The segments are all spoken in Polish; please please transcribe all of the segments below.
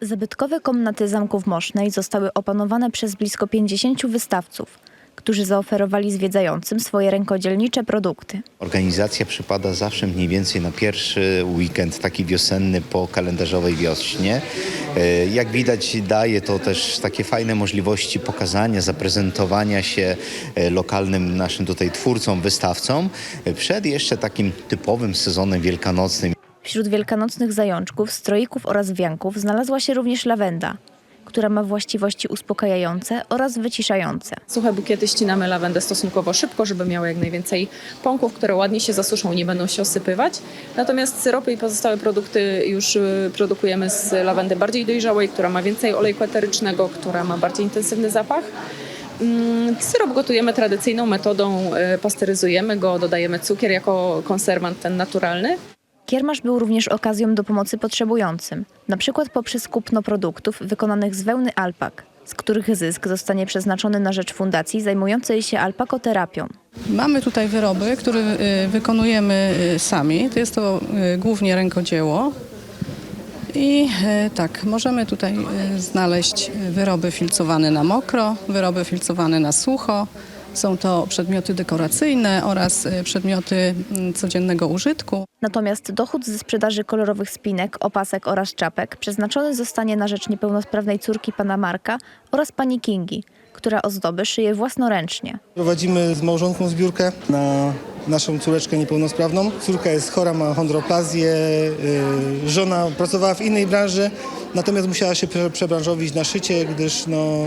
Zabytkowe komnaty zamków Mosznej zostały opanowane przez blisko 50 wystawców, którzy zaoferowali zwiedzającym swoje rękodzielnicze produkty. Organizacja przypada zawsze mniej więcej na pierwszy weekend, taki wiosenny po kalendarzowej wiośnie. E, Jak widać daje to też takie fajne możliwości pokazania, zaprezentowania się e, lokalnym naszym tutaj twórcom, wystawcom e, przed jeszcze takim typowym sezonem wielkanocnym. Wśród wielkanocnych zajączków, stroików oraz wianków znalazła się również lawenda, która ma właściwości uspokajające oraz wyciszające. Suche bukiety ścinamy lawendę stosunkowo szybko, żeby miały jak najwięcej pąków, które ładnie się zasuszą nie będą się osypywać. Natomiast syropy i pozostałe produkty już y, produkujemy z lawendy bardziej dojrzałej, która ma więcej olejku eterycznego, która ma bardziej intensywny zapach. Mm, Syrop gotujemy tradycyjną metodą, y, pasteryzujemy go, dodajemy cukier jako konserwant ten naturalny. Kiermasz był również okazją do pomocy potrzebującym, na przykład poprzez kupno produktów wykonanych z wełny alpak, z których zysk zostanie przeznaczony na rzecz fundacji zajmującej się alpakoterapią. Mamy tutaj wyroby, które y, wykonujemy y, sami. To jest to y, głównie rękodzieło. I tak, możemy tutaj znaleźć wyroby filcowane na mokro, wyroby filcowane na sucho. Są to przedmioty dekoracyjne oraz y, przedmioty mm, codziennego użytku. Natomiast dochód ze sprzedaży kolorowych spinek, opasek oraz czapek przeznaczony zostanie na rzecz niepełnosprawnej córki pana Marka oraz pani Kingi, która ozdoby szyje własnoręcznie. Prowadzimy z małżonką zbiórkę na naszą córeczkę niepełnosprawną. Córka jest chora, ma chondroplazję, y, żona pracowała w innej branży, natomiast musiała się prze- przebranżowić na szycie, gdyż no,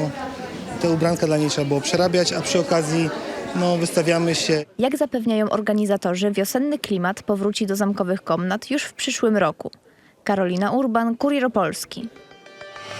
te ubranka dla niej trzeba było przerabiać, a przy okazji no, wystawiamy się Jak zapewniają organizatorzy, wiosenny klimat powróci do zamkowych komnat już w przyszłym roku. Karolina Urban, Kurier Polski.